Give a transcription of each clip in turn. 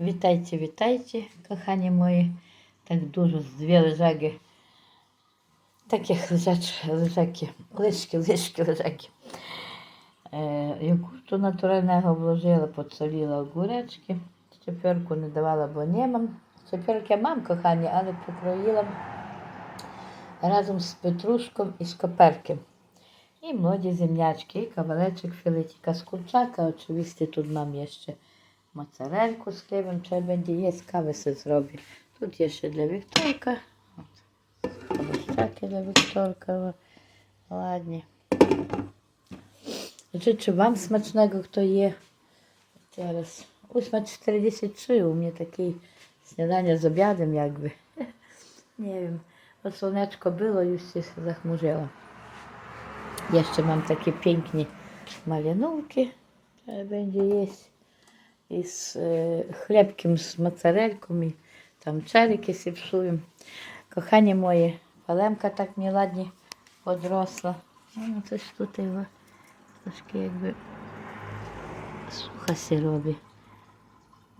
Witajcie, witajcie, kochani mої. Так дуже дві лежаки. Так як лежать лежаки, лишки, лишки, лежаки. Е, Йогурту натурального вложила, подсоліла огуречки. Чепірку не давала, бо не мам. Чепірки мам, кохані, але покроїла разом з петрушком і з коперки. І молоді землячки, і кавалечик філетіка з курчака. Очевидно, тут mam jeszcze macerelku z chlebem, trzeba będzie jeść, kawę sobie zrobię. Tu jeszcze dla Wiktorka. Ot, takie dla Wiktorka, ładnie. Życzę Wam smacznego, kto je teraz 8.43 u mnie takie śniadanie z obiadem jakby. Nie wiem, o słoneczko było, już się zachmurzyło. Jeszcze mam takie piękne malinówki, trzeba będzie jeść. E, mozzarelką i tam czerki się psują. Kochanie moje, palemka tak mnie ładnie odrosła. No coś tutaj o, troszkę jakby sucha się robi.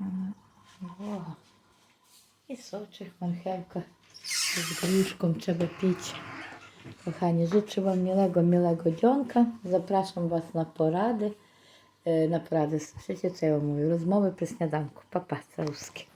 Mm, O. I soczek, marchewka z gruszką trzeba pić. Kochani, życzę Wam miłego, miłego dzionka. Zapraszam Was na porady. E, Na porady, słyszycie co ja mówię? Rozmowy przy śniadanku. Papa, całuski.